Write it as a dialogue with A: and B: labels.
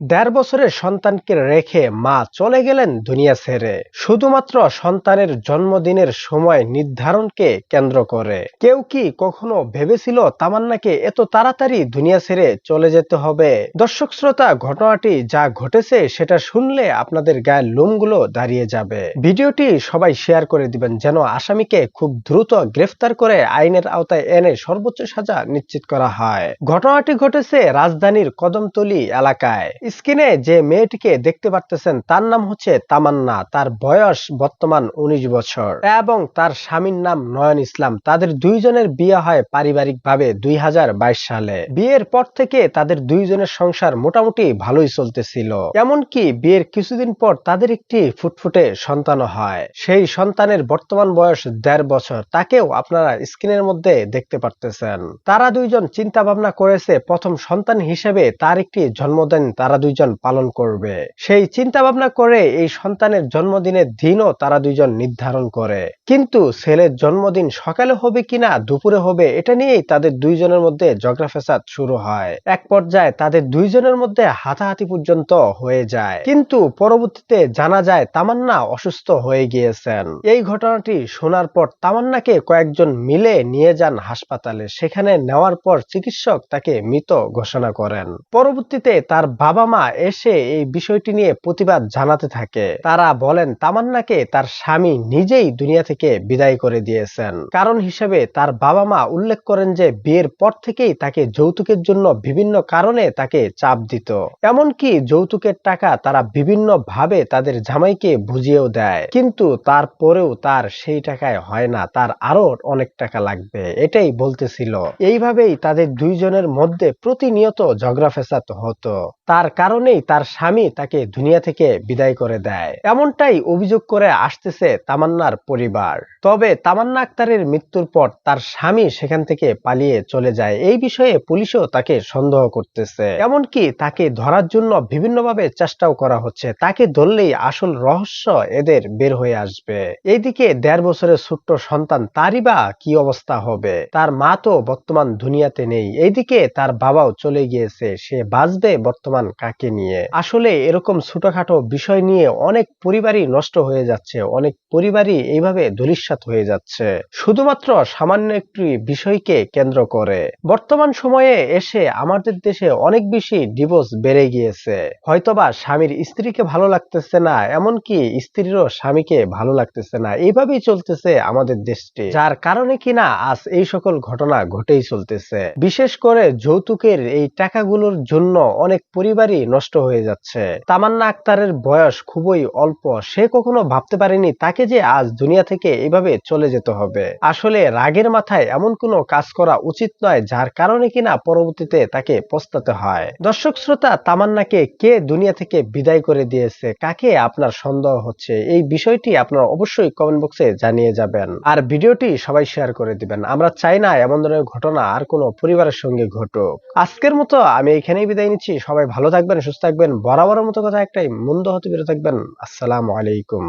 A: দেড় বছরের সন্তানকে রেখে মা চলে গেলেন দুনিয়া ছেড়ে। শুধুমাত্র সন্তানের জন্মদিনের সময় নির্ধারণকে কেন্দ্র করে। কেউ কি কখনো ভেবেছিল তামান্নাকে এত তাড়াতাড়ি দুনিয়া ছেড়ে চলে যেতে হবে? দর্শক শ্রোতা, ঘটনাটি যা ঘটেছে সেটা শুনলে আপনাদের গায়ের লোমগুলো দাঁড়িয়ে যাবে। ভিডিওটি সবাই শেয়ার করে দিবেন যেন আসামিকে খুব দ্রুত গ্রেফতার করে আইনের আওতায় এনে সর্বোচ্চ সাজা নিশ্চিত করা হয়। ঘটনাটি ঘটেছে রাজধানীর কদমতলী এলাকায়। স্ক্রিনে যে মেয়েটিকে দেখতে পারতেছেন, তার নাম হচ্ছে তামান্না। তার বয়স বর্তমান উনিশ বছর। এবং তার স্বামীর নাম নয়ন ইসলাম। তাদের দুইজনের বিয়ে হয় পারিবারিক ভাবে দুই হাজার বাইশ সালে। বিয়ের পর থেকে তাদের দুইজনের সংসার মোটামুটি ভালোই চলতেছিল। এমনকি বিয়ের কিছুদিন পর তাদের একটি ফুটফুটে সন্তান হয়। সেই সন্তানের বর্তমান বয়স দেড় বছর। তাকেও আপনারা স্ক্রিনের মধ্যে দেখতে পারতেছেন। তারা দুইজন চিন্তা ভাবনা করেছে, প্রথম সন্তান হিসেবে তার একটি জন্মদিন তারা দুইজন পালন করবে। সেই চিন্তা ভাবনা করে এই সন্তানের জন্মদিনের দিনও তারা দুইজন নির্ধারণ করে। কিন্তু ছেলের জন্মদিন সকালে হবে কিনা, দুপুরে হবে, এটা নিয়েই তাদের দুইজনের মধ্যে ঝগড়া ফেসাদ শুরু হয়। এক পর্যায়ে তাদের দুইজনের মধ্যে হাতাহাতি পর্যন্ত হয়ে যায়। কিন্তু পরবর্তীতে জানা যায় তামান্না অসুস্থ হয়ে গিয়েছেন। এই ঘটনাটি শোনার পর তামান্নাকে কয়েকজন মিলে নিয়ে যান হাসপাতালে। সেখানে নেওয়ার পর চিকিৎসক তাকে মৃত ঘোষণা করেন। পরবর্তীতে তার বাবা মা এসে এই বিষয়টি নিয়ে প্রতিবাদ জানাতে থাকে। তারা বলেন, তামান্নাকে তার স্বামী নিজেই দুনিয়া থেকে বিদায় করে দিয়েছেন। কারণ হিসেবে তার বাবা মা উল্লেখ করেন যে, বিয়ের পর থেকেই তাকে যৌতুকের জন্য বিভিন্ন কারণে তাকে চাপ দিত। এমনকি যৌতুকের টাকা তারা বিভিন্ন ভাবে তাদের জামাইকে বুঝিয়েও দেয়। কিন্তু তারপরেও তার সেই টাকায় হয় না, তার আরও অনেক টাকা লাগবে, এটাই বলতেছিল। এইভাবেই তাদের দুইজনের মধ্যে প্রতিনিয়ত ঝগড়া ফেসাদ হতো। তার কারণেই তার স্বামী তাকে দুনিয়া থেকে বিদায় করে দেয়। এমনটাই অভিযোগ করে আসতেছে তামান্নার পরিবার। তবে তামান্না আক্তারের মৃত্যুর পর তার স্বামী সেখান থেকে পালিয়ে চলে যায়। এই বিষয়ে পুলিশও তাকে সন্দেহ করতেছে। এমনকি তাকে ধরার জন্য বিভিন্নভাবে চেষ্টাও করা হচ্ছে। তাকে ধরলেই আসল রহস্য এদের বের হয়ে আসবে। এইদিকে দেড় বছরের ছোট্ট সন্তান তারই বা কি অবস্থা হবে? তার মা তো বর্তমান দুনিয়াতে নেই। এইদিকে তার বাবাও চলে গিয়েছে। সে বাঁচবে বর্তমান কাকে নিয়ে? আসলে এরকম ছোটখাটো বিষয় নিয়ে অনেক পরিবারই নষ্ট হয়ে যাচ্ছে, অনেক পরিবারই এইভাবে ধূলিসাৎ হয়ে যাচ্ছে। শুধুমাত্র সামান্য একটি বিষয়কে কেন্দ্র করে। বর্তমান সময়ে এসে আমাদের দেশে অনেক বেশি ডিভোর্স বেড়ে গিয়েছে। হয়তোবা স্বামীর স্ত্রীকে ভালো লাগতেছে না, এমনকি স্ত্রীরও স্বামীকে ভালো লাগতেছে না। এইভাবেই চলতেছে আমাদের দেশটি। যার কারণে কিনা আজ এই সকল ঘটনা ঘটেই চলতেছে। বিশেষ করে যৌতুকের এই টাকাগুলোর জন্য অনেক পরিবারই নষ্ট হয়ে যাচ্ছে। তামান্না আক্তারের বয়স খুবই অল্প। সে কখনো ভাবতে পারেনি তাকে যে আজ দুনিয়া থেকে এইভাবে চলে যেতে হবে। আসলে রাগের মাথায় এমন কোনো কাজ করা উচিত নয় যার কারণে কিনা পরবর্তীতে তাকে পস্তাতে হয়। দর্শক শ্রোতা, তামান্নাকে কে দুনিয়া থেকে বিদায় করে দিয়েছে? কাকে আপনার সন্দেহ হচ্ছে? এই বিষয়টি আপনারা অবশ্যই কমেন্ট বক্সে জানিয়ে যাবেন। আর ভিডিওটি সবাই শেয়ার করে দিবেন। আমরা চাই না এমন ধরনের ঘটনা আর কোনো পরিবারের সঙ্গে ঘটুক। আজকের মতো আমি এখানেই বিদায় নিচ্ছি। সবাই ভালো থাকবেন সুস্থ থাকবেন বরাবরের মতো কথা একটাই মন্দ হতে বেরো থাকবেন। আসসালামু আলাইকুম।